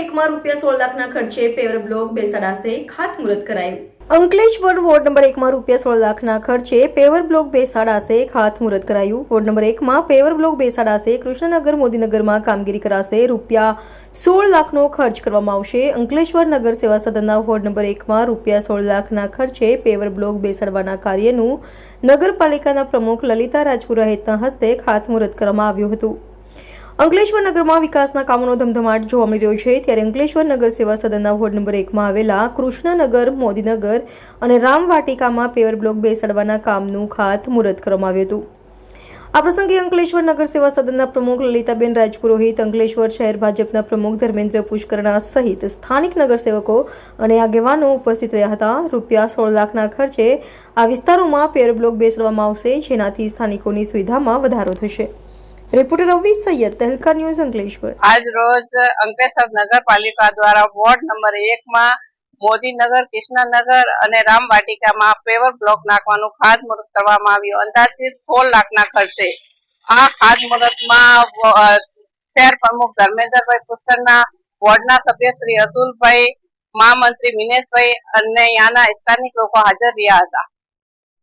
એકમાં રૂપિયા સોળ લાખના ખર્ચે પેવર બ્લોક બેસાડાસે ખાતમુહૂર્ત કરાયું. અંકલેશ્વર વોર્ડ નંબર એકમાં રૂપિયા સોળ લાખના ખર્ચે પેવર બ્લોક બેસાડાસે ખાતમુહૂર્ત કરાયું. વોર્ડ નંબર એકમાં પેવર બ્લોક બેસાડાસે કૃષ્ણનગર, મોદીનગરમાં કામગીરી કરાશે. રૂપિયા સોળ લાખનો ખર્ચ કરવામાં આવશે. અંકલેશ્વર નગર સેવા સદનના વોર્ડ નંબર એકમાં રૂપિયા સોળ લાખના ખર્ચે પેવર બ્લોક બેસાડવાના કાર્યનું નગરપાલિકાના પ્રમુખ લલિતા રાજપુરોહિતના હસ્તે ખાતમુહૂર્ત કરવામાં આવ્યું હતું. અંકલેશ્વર નગરમાં વિકાસના કામોનો ધમધમાટ જોવા મળી રહ્યો છે. ત્યારે અંકલેશ્વર નગર સેવા સદનના વોર્ડ નંબર એકમાં આવેલા કૃષ્ણનગર, મોદીનગર અને રામવાટિકામાં પેવર બ્લોક બેસાડવાના કામનું ખાતમુહૂર્ત કરવામાં આવ્યું હતું. આ પ્રસંગે અંકલેશ્વર નગર સેવા સદનના પ્રમુખ લલિતાબેન રાજપુરોહિત, અંકલેશ્વર શહેર ભાજપના પ્રમુખ ધર્મેન્દ્ર પુષ્કરણા સહિત સ્થાનિક નગરસેવકો અને આગેવાનો ઉપસ્થિત રહ્યા હતા. રૂપિયા સોળ લાખના ખર્ચે આ વિસ્તારોમાં પેવર બ્લોક બેસાડવામાં આવશે, જેનાથી સ્થાનિકોની સુવિધામાં વધારો થશે. રિપોર્ટર રવિ સૈયદ તહેલકા ન્યૂઝ અંકલેશ્વર આજ રોજ અંકલેશ્વર નગરપાલિકા દ્વારા વોર્ડ નંબર એક માં મોદીનગર કૃષ્ણનગર અને રામવાટિકામાં પેવર બ્લોક નાખવાનું ખાતમુહૂર્ત કરવામાં આવ્યું. અંદાજિત સોળ લાખના ખર્ચે આ ખાતમુહૂર્તમાં શહેર પ્રમુખ ધર્મેન્દ્રભાઈ પુષ્કરના વોર્ડના સભ્ય શ્રી અતુલભાઈ મહામંત્રી મિનેશભાઈ અને ત્યાંના સ્થાનિક લોકો હાજર રહ્યા હતા.